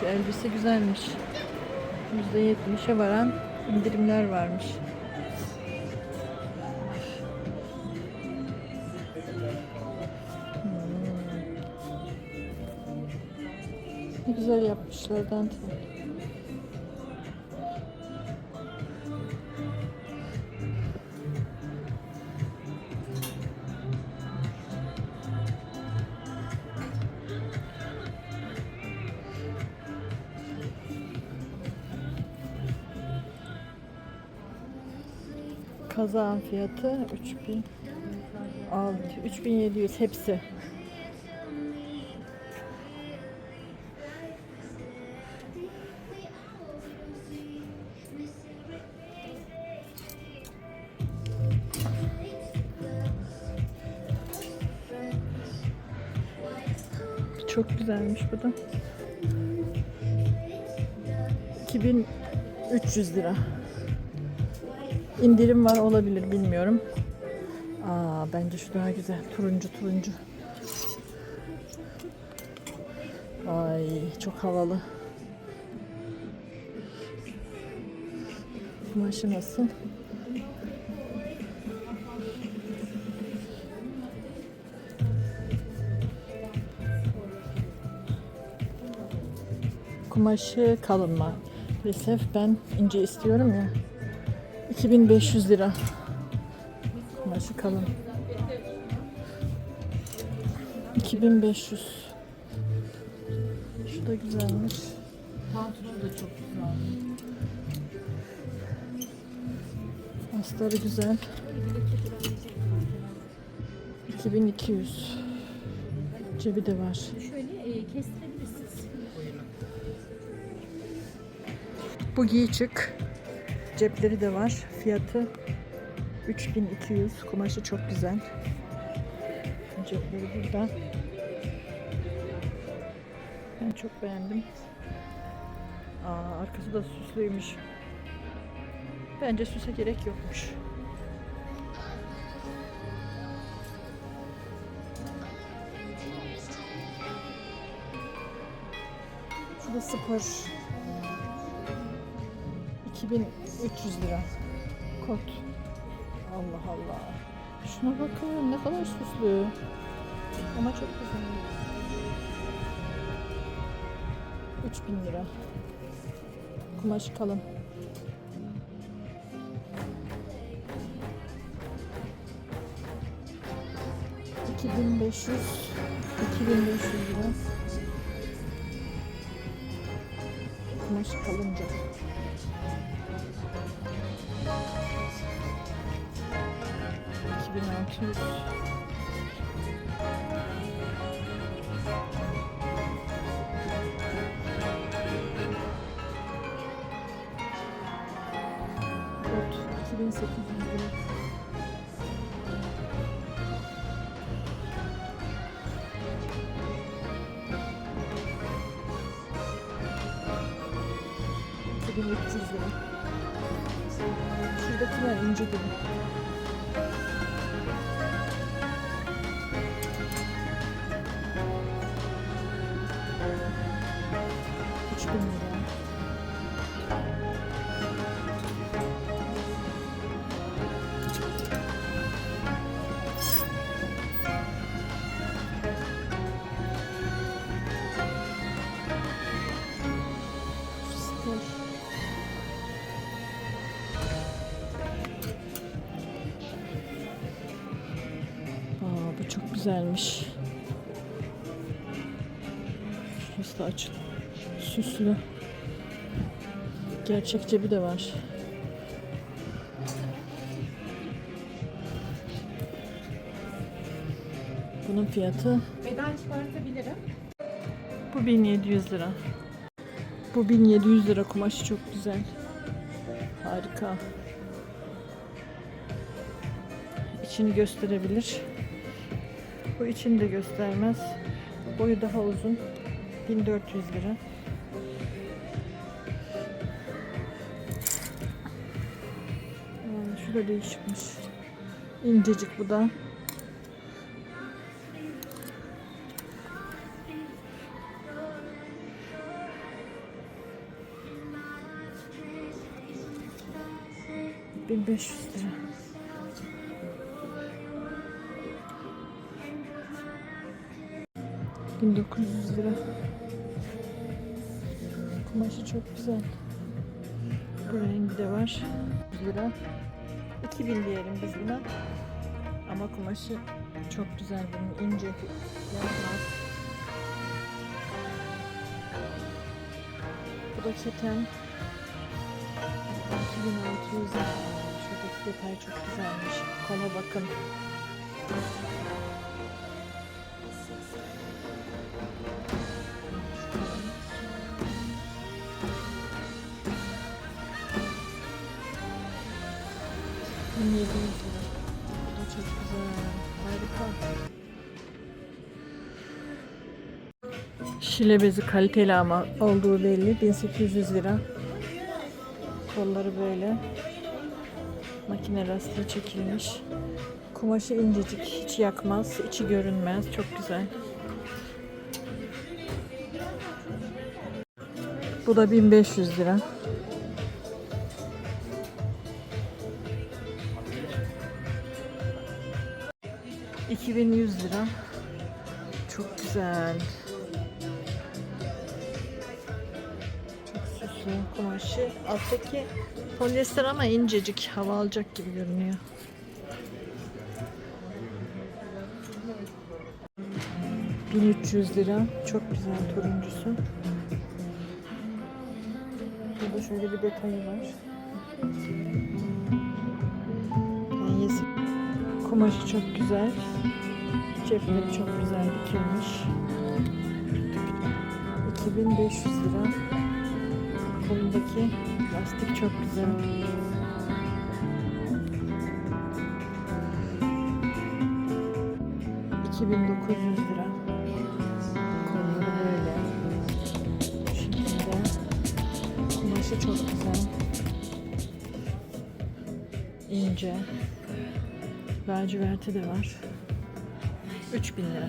şu elbise güzelmiş. %70'e varan indirimler varmış. Hmm. Güzel yapmışlar dantel. Kazağın fiyatı 3000 6 3700 hepsi. Çok güzelmiş bu da. 2300 lira. İndirim var olabilir bilmiyorum. Aa bence şu daha güzel. Turuncu turuncu. Ay çok havalı. Kumaşı nasıl? Kumaşı kalın maalesef. Ben ince istiyorum ya. 2500 lira. Kumaşı kalın. 2500. Şu da güzelmiş. Pantolon da çok güzel. Astarı güzel. 2200. Cebi de var. Şöyle e, kestirebilirsiniz. Bu giy çık. Cepleri de var. Fiyatı 3200. Kumaşı çok güzel. Cepleri burada. Ben çok beğendim. Aa, arkası da süslüymüş. Bence süse gerek yokmuş. Şu da spor. 2300 lira. Kot. Allah Allah. Şuna bakın ne kadar süslü. Ama çok güzel. 3000 lira. Kumaşı kalın. İki bin beş yüz, iki bin beş yüz lira. Kumaşı kalınca. İki bin altı yüz. Kot 2800 lira. Şuradakiler ince gibi. Güzelmiş. Şurası da açık. Süslü. Gerçek cebi de var. Bunun fiyatı Beden çıkartabilirim. bu 1700 lira. Bu 1700 lira kumaşı çok güzel. Harika. İçini gösterebilir. Bu için de göstermez. Boyu daha uzun. 1400 lira. Şu da değişikmiş. İncecik bu da. Bin beş yüz lira. Kumaşı çok güzel. Bu rengi de var. 100 lira. 2000 diyelim biz buna. Ama kumaşı çok güzel bunun ince yapmaz. Bu da keten. 2600 lira. Şuradaki detay çok güzelmiş. Kola bakın. Şile bezi kaliteli ama olduğu belli. 1800 lira. Kolları böyle. Makine lastiği çekilmiş. Kumaşı incecik. Hiç yakmaz. içi görünmez. Çok güzel. Bu da 1500 lira. ...2100 lira. Çok güzel. Süslü kumaşı. Alttaki polyester ama incecik. Hava alacak gibi görünüyor. ...1300 lira. Çok güzel turuncusu. Burada şöyle bir detayı var. Kumaşı çok güzel. Cepleri çok güzel dikilmiş. 2500 lira. Kolundaki lastik çok güzel. ...2900 lira. Kolları böyle. Bu şekilde. Kumaşı çok güzel. İnce. Laciverti de var. 3000 lira.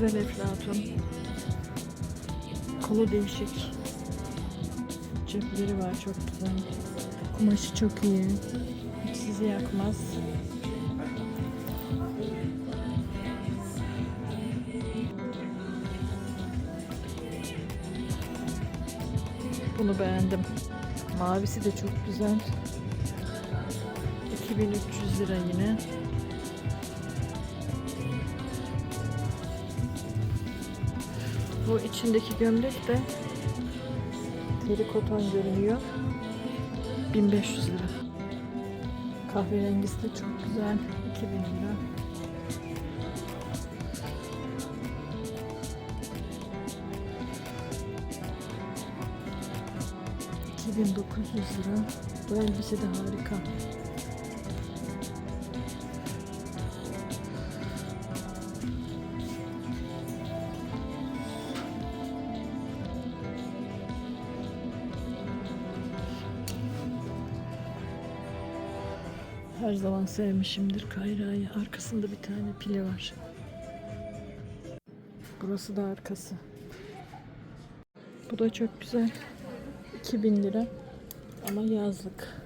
Güzel eflatun. Kolu değişik. Cepleri var çok güzel. Kumaşı çok iyi. Hiç sizi yakmaz. Bunu beğendim. Mavisi de çok güzel. 2300 lira yine. Bu içindeki gömlek de deri koton görünüyor. 1500 lira. Kahverengisi de çok güzel. 2000 lira. ...2900 lira. Bu elbise de harika. Her zaman sevmişimdir Kayra'yı. Arkasında bir tane pili var. Burası da arkası. Bu da çok güzel. 2000 lira. Ama yazlık.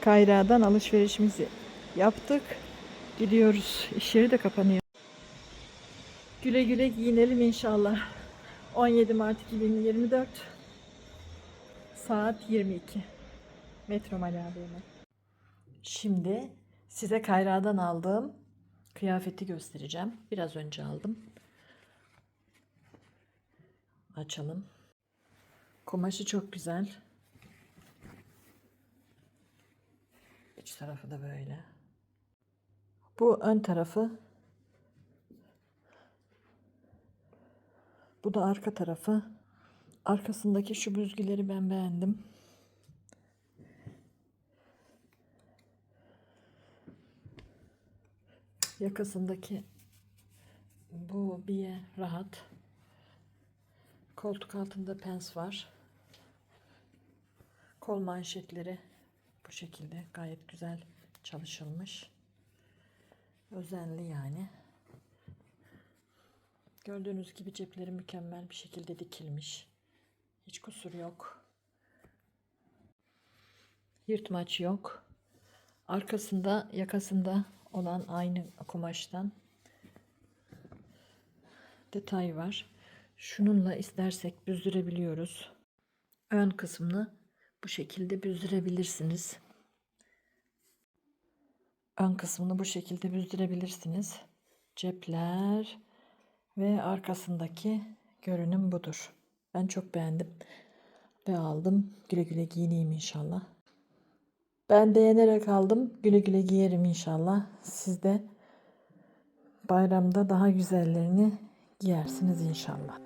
Kayra'dan alışverişimizi yaptık. Gidiyoruz. İş yeri de kapanıyor. Güle güle giyinelim inşallah. 17 Mart 2024 Saat 22. Metro Mali AVM. Şimdi size Kayra'dan aldığım kıyafeti göstereceğim. Biraz önce aldım. Açalım. Kumaşı çok güzel. İç tarafı da böyle. Bu ön tarafı. Bu da arka tarafı. Arkasındaki şu büzgüleri ben beğendim. Yakasındaki bu biye rahat. Koltuk altında pens var. Kol manşetleri bu şekilde gayet güzel çalışılmış. Özenli yani. Gördüğünüz gibi cepleri mükemmel bir şekilde dikilmiş. Hiç kusur yok. Yırtmaç yok. Arkasında yakasında olan aynı kumaştan detay var. Şununla istersek büzdürebiliyoruz. Ön kısmını bu şekilde büzdürebilirsiniz. Ön kısmını bu şekilde büzdürebilirsiniz. Cepler ve arkasındaki görünüm budur. Ben çok beğendim ve aldım. Güle güle giyineyim inşallah. Ben beğenerek aldım. Güle güle giyerim inşallah. Siz de bayramda daha güzellerini giyersiniz inşallah.